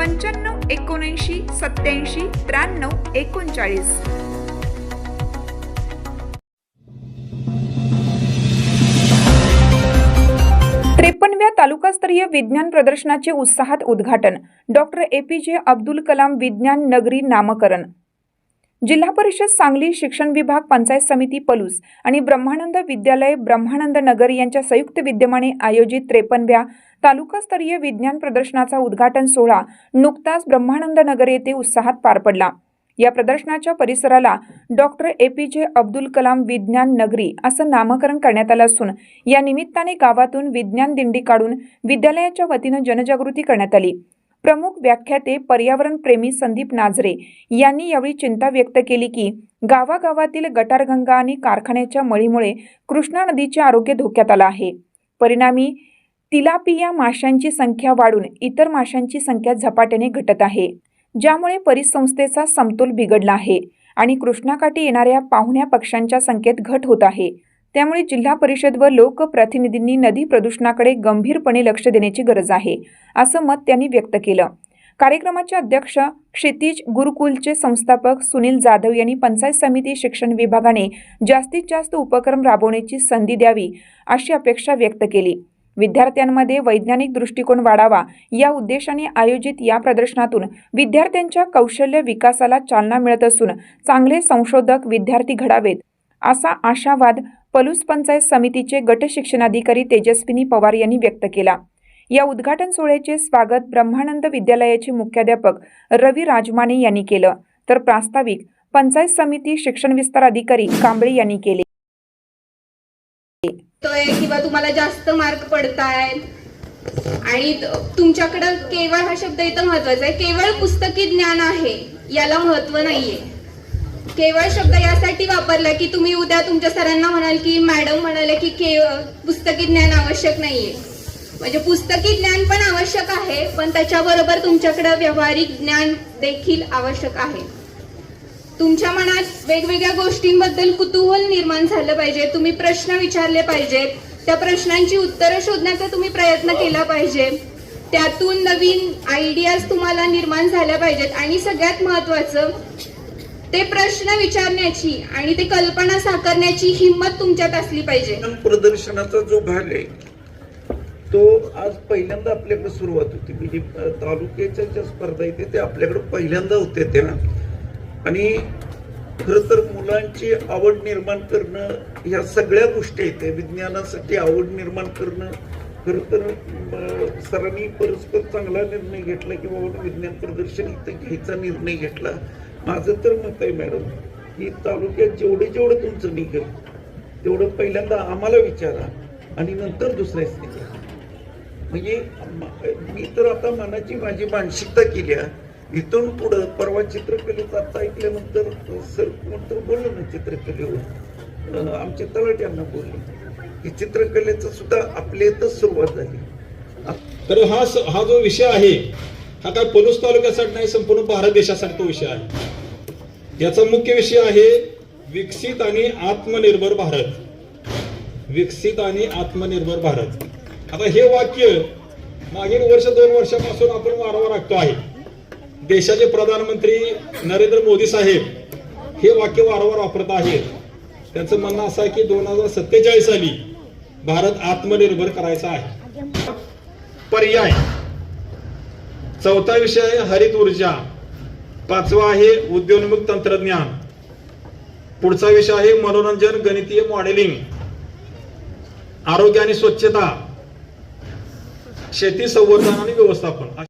पंच्याण्णव एकोणऐंशी सत्याऐंशी त्र्याण्णव एकोणचाळीस. त्रेपन्नव्या तालुकास्तरीय विज्ञान प्रदर्शनाचे उत्साहात उद्घाटन. डॉक्टर ए पी जे अब्दुल कलाम विज्ञान नगरी नामकरण. जिल्हा परिषद सांगली शिक्षण विभाग पंचायत समिती पलूस आणि ब्रह्मानंद विद्यालय ब्रह्मानंद नगर यांच्या संयुक्त विद्यमाने आयोजित त्रेपन्नव्या तालुकास्तरीय विज्ञान प्रदर्शनाचा उद्घाटन सोहळा नुकताच ब्रह्मानंद नगर येथे उत्साहात पार पडला. या प्रदर्शनाच्या परिसराला डॉक्टर ए पी जे अब्दुल कलाम विज्ञान नगरी असं नामकरण करण्यात आलं असून या निमित्ताने गावातून विज्ञान दिंडी काढून विद्यालयाच्या वतीनं जनजागृती करण्यात आली. प्रमुख व्याख्याते पर्यावरण प्रेमी संदीप नाझरे यांनी यावेळी चिंता व्यक्त केली की गावागावातील गटारगंगा आणि कारखान्याच्या मळीमुळे कृष्णा नदीचे आरोग्य धोक्यात आलं आहे. परिणामी तिलापिया माशांची संख्या वाढून इतर माशांची संख्या झपाट्याने घटत आहे ज्यामुळे परिसंस्थेचा समतोल बिघडला आहे आणि कृष्णाकाठी येणाऱ्या पाहुण्या पक्ष्यांच्या संख्येत घट होत आहे. त्यामुळे जिल्हा परिषद व लोकप्रतिनिधींनी नदी प्रदूषणाकडे गंभीरपणे लक्ष देण्याची गरज आहे असं मत त्यांनी व्यक्त केलं. कार्यक्रमाचे अध्यक्ष क्षितिज गुरुकुलचे संस्थापक सुनील जाधव यांनी पंचायत समिती शिक्षण विभागाने जास्तीत जास्त उपक्रम राबवण्याची संधी द्यावी अशी अपेक्षा व्यक्त केली. विद्यार्थ्यांमध्ये वैज्ञानिक दृष्टिकोन वाढावा या उद्देशाने आयोजित या प्रदर्शनातून विद्यार्थ्यांच्या कौशल्य विकासाला चालना मिळत असून चांगले संशोधक विद्यार्थी घडावेत असा आशावाद पलूस पंचायत समितीचे गट शिक्षणाधिकारी तेजस्विनी पवार यांनी व्यक्त केला. या उद्घाटन सोहळ्याचे स्वागत ब्रह्मानंद विद्यालयाचे मुख्याध्यापक रवी राजमाने यांनी केलं. तर प्रास्ताविक पंचायत समिती शिक्षण विस्तार अधिकारी कांबळे यांनी केले. किंवा तुम्हाला जास्त मार्क पडतायत आणि तुमच्याकडे तुमच्याकडं केवळ हा शब्द इथं महत्त्वाचा आहे. केवळ पुस्तकी ज्ञान आहे याला महत्त्व नाहीये. केवळ शब्द यासाठी वापरला की तुम्ही उद्या तुमच्या सरांना म्हणाल की मॅडम म्हणाले की केवळ पुस्तकी ज्ञान आवश्यक नाहीये. म्हणजे पुस्तकी ज्ञान पण आवश्यक आहे पण त्याच्याबरोबर तुमच्याकडे व्यावहारिक ज्ञान देखील आवश्यक आहे. तुमच्या मनात वेगवेगळ्या गोष्टींबद्दल कुतूहल निर्माण झालं पाहिजे तुम्ही प्रश्न विचारले पाहिजेत त्या प्रश्नांची उत्तरं शोधण्याचा तुम्ही प्रयत्न केला पाहिजे. त्यातून नवीन आयडियाज तुम्हाला निर्माण झाल्या पाहिजेत. आणि सगळ्यात महत्वाचं ते प्रश्न विचारण्याची आणि ते कल्पना साकारण्याची हिंमत तुमच्यात असली पाहिजे. प्रदर्शनाचा जो भाग आहे तो आज पहिल्यांदा आपल्याकडे सुरुवात होती. म्हणजे तालुक्याच्या ज्या स्पर्धा येते ते आपल्याकडे पहिल्यांदा होते ते ना आणि खरं तर मुलांची आवड निर्माण करणं ह्या सगळ्या गोष्टी आहेत. विज्ञानासाठी आवड निर्माण करणं खरं तर सरांनी परस्पर चांगला निर्णय घेतला की बाबा विज्ञान प्रदर्शन इथं घ्यायचा निर्णय घेतला. माझं तर मत आहे मॅडम की तालुक्यात जेवढे जेवढं तुमचं निघेल तेवढं पहिल्यांदा आम्हाला विचारा आणि नंतर दुसऱ्याच विचारा म्हणजे मी तर आता मनाची माझी मानसिकता केली आहे. इथून पुढं परवा चित्रकलेचं आता ऐकल्यानंतर सर कोणतं बोललं ना चित्रकलेवर आमच्या तलाट्यांना बोलले की चित्रकलेचं सुद्धा आपल्या इथंच सुरुवात झाली. तर हा स- हा जो विषय आहे हा काय पलूस तालुक्यासाठी नाही संपूर्ण भारत देशासाठी तो विषय आहे. याचा मुख्य विषय आहे विकसित आणि आत्मनिर्भर भारत. विकसित आणि आत्मनिर्भर भारत. आता हे वाक्य मागील वर्ष दोन वर्षापासून आपण वारंवार ऐकतो आहे. देशाचे प्रधानमंत्री नरेंद्र मोदी साहेब हे वाक्य वारंवार वापरत आहेत. त्यांचं म्हणणं असं आहे की दोन हजार सत्तेचाळीस साली भारत आत्मनिर्भर करायचा आहे. पर्याय. चौथा विषय आहे हरित ऊर्जा. पाचवा आहे उद्योन्मुख तंत्रज्ञान. पुढचा विषय आहे मनोरंजन गणितीय मॉडेलिंग आरोग्य आणि स्वच्छता. शेती संवर्धन आणि व्यवस्थापन.